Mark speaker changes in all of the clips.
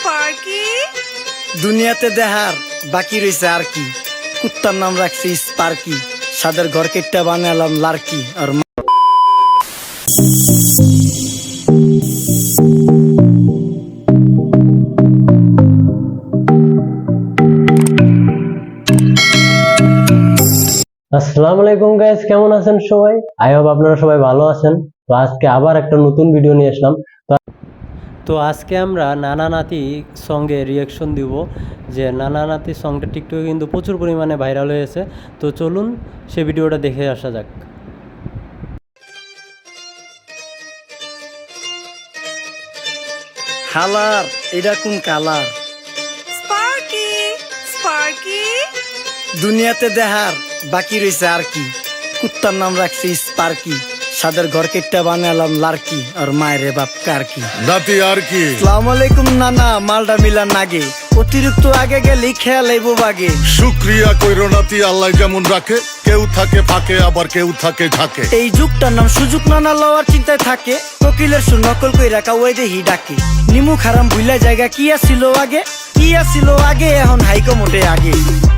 Speaker 1: Sparky
Speaker 2: দুনিয়াতে দেহার বাকি রয়েছে আর কি। কুত্তার নাম রাখছি স্পার্কি। সাদের ঘর কেটটা বানালাম লার্কি আর
Speaker 3: আসসালামু আলাইকুম গাইস কেমন আছেন সবাই? আই হোপ আপনারা সবাই ভালো আছেন। তো আজকে আবার একটা নতুন ভিডিও নিয়ে আসলাম। তো আজকে আমরা নানা নাতি সঙ্গে রিয়াকশন দিব যে নানা নাতি সঙ্গটা টিকটকে কিন্তু প্রচুর পরিমাণে ভাইরাল হয়েছে। তো চলুন সে ভিডিওটা দেখে আসা যাক।
Speaker 2: হালার এটা কোন কালার?
Speaker 1: Sparky Sparky.
Speaker 2: দুনিয়াতে দেহার বাকি রয়েছে আর কি। কুত্তার নাম রাখছি স্পার্কি। সাদের ঘর কেটটা বানালাম লার্কি আর মায়ের বাপ কারকি।
Speaker 4: নাতি আর কি।
Speaker 2: সালাম আলাইকুম নানা মালডা মিলা নাগে। অতিরিক্ত আগে গেলে খেয়াল আইব বাগে।
Speaker 4: শুক্রিয়া কইরো নাতি আল্লাহ যেমন রাখে কেউ থাকে ফাঁকে আবার কেউ থাকে ঝাঁকে।
Speaker 2: এই যুগটার নাম সুযোগ নানা লওয়ার চিন্তায় থাকে কোকিলের সুর নকল কই রাখা ওই দেহি ডাকে। নিমু খারাম ভুলা জায়গা কি আসিল আগে? কি আসিল আগে? এখন হাইকো মোটে আগে।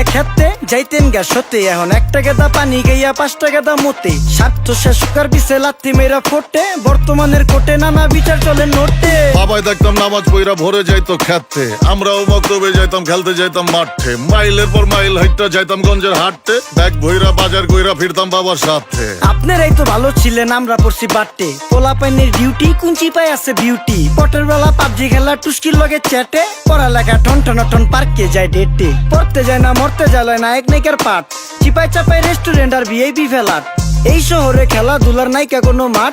Speaker 2: এক হাতে যাইতেন গা সতে এখন একটা গেদা পানি গাইয়া পাঁচটা গেদা মতে স্বার্থ শেষকার বিছে লাত্তি মেয়েরা ফোটে। বর্তমানের কোটে নানা বিচার চলে নোটে।
Speaker 4: বাবাই দেখতাম নামাজ পইরা ভরে যাইতো খেতে। আমরাও মক্তবে যাইতাম খেলতে যাইতাম মাঠে। মাইলের পর মাইল হাইটটা যাইতাম গঞ্জের হাটতে ব্যাগ ভইরা বাজার কইরা ফিরতাম বাবার সাথে।
Speaker 2: আপনারাই তো ভালো ছিলেন আমরা পড়ছি বাটে। পোলা পাইনের ডিউটি কুঞ্চি পাই আছে বিউটি। পটের বেলা পাবজি খেলা টুস্কির লগে চ্যাটে। পড়ালেখা টন টন টন পার্কে যায় ডেটে। পড়তে যায় না মরতে জ্বালায় নায়ক নায়িকার পাঠ। পাট চিপাই চাপাই রেস্টুরেন্ট আর ভিআইপি ফেলার। এই শহরে খেলাধুলার নায়িকা কোনো মাঠ?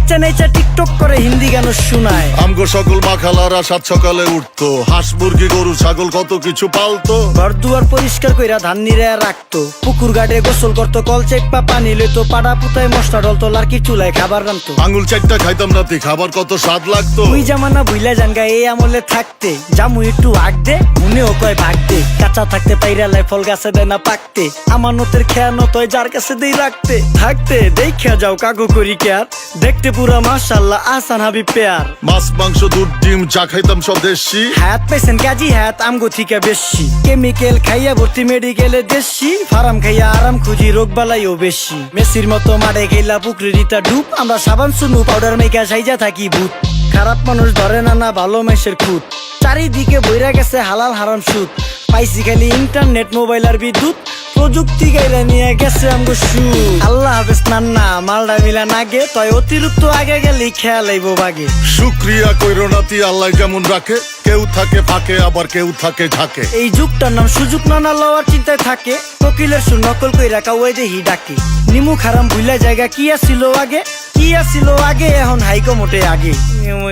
Speaker 2: নেচা নেচা টিকটক করে হিন্দি গান শোনায়।
Speaker 4: আমগো সকল মাখালারা সাত সকালে উঠতো। হাঁস মুরগি গরু ছাগল কত কিছু পালতো।
Speaker 2: ঘর দুয়ার পরিষ্কার কইরা ধান নিরে রাখতো। পুকুর গাড়ে গোসল করতো কল চেপা পানি লইতো পাড়া পুতায় মশলা ডলতো লার্কি চুলায় খাবার রান্তো
Speaker 4: আঙুল চারটা খাইতাম নাতি খাবার কত স্বাদ লাগতো।
Speaker 2: ওই জামানা ভুইলা জানগা এই আমলে থাকতে। জামু একটু আগ দে। মনেও কয় ভাগ দে কাঁচা থাকতে পাইরা লাই ফল গাছে দেয় না পাকতে। আমার নতের খেয়ানো তয় যার কাছে দেই রাখতে। থাকতে দেখা যাও কাগু করি কেয়ার। দেখতে পুরা মাশাল্লাহ আসান হাবি পেয়ার।
Speaker 4: মাছ মাংস দুধ ডিম চা খাইতাম সব দেশি।
Speaker 2: হাত পেছেন কাজী হাত আমগো থিকা বেশি। কেমিক্যাল খাইয়া ভর্তি মেডিকেলে দেশি। ফার্ম খাইয়া আরাম খুঁজি রোগ বালাইও বেশি। মেসির মতো মারে গেলা পুকুরে রিতা ডুব। আমরা সাবান সুনু পাউডার মেকা সাইজা থাকি ভূত। খারাপ মানুষ ধরে না না ভালো মেসের খুঁত। চারিদিকে বইরা গেছে হালাল হারাম সুদ। পাইছি খালি ইন্টারনেট মোবাইল আর বিদ্যুৎ। প্রযুক্তি গাইরা নিয়ে গেছে আমগো সু আল্লাহ হাফেজ নান্না মালডা মিলা নাগে তয় অতিরিক্ত আগে গেলে খেয়াল আইব বাগে।
Speaker 4: শুক্রিয়া কইরো নাতি আল্লাহ যেমন রাখে কেউ থাকে ফাঁকে আবার কেউ থাকে ঝাঁকে।
Speaker 2: এই যুগটার নাম সুযোগ না নানা লওয়ার চিন্তায় থাকে। কোকিলের সুর নকল কই রাখা ওই হি ডাকে। নিমু খারাম ভুলা জায়গা কি আসিল আগে? কি আসিল আগে? এখন হাইকো মোটে আগে।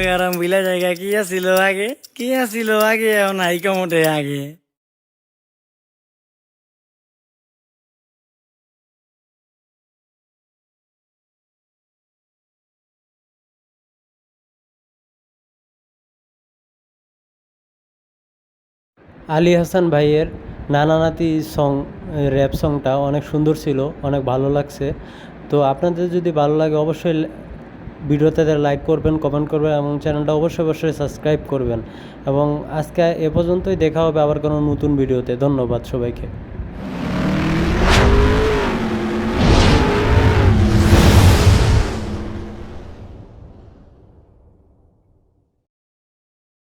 Speaker 2: খারাম ভুলা জায়গা কি আসিল আগে? কি আসিল আগে? এখন হাইকো মোটে আগে।
Speaker 3: আলী হাসান ভাইয়ের নানা নাতি সং র্যাপ সংটা অনেক সুন্দর ছিল অনেক ভালো লাগছে। তো আপনাদের যদি ভালো লাগে অবশ্যই ভিডিওতে লাইক করবেন কমেন্ট করবেন এবং চ্যানেলটা অবশ্যই অবশ্যই সাবস্ক্রাইব করবেন। এবং আজকে এ পর্যন্তই, দেখা হবে আবার কোনো নতুন ভিডিওতে। ধন্যবাদ সবাইকে।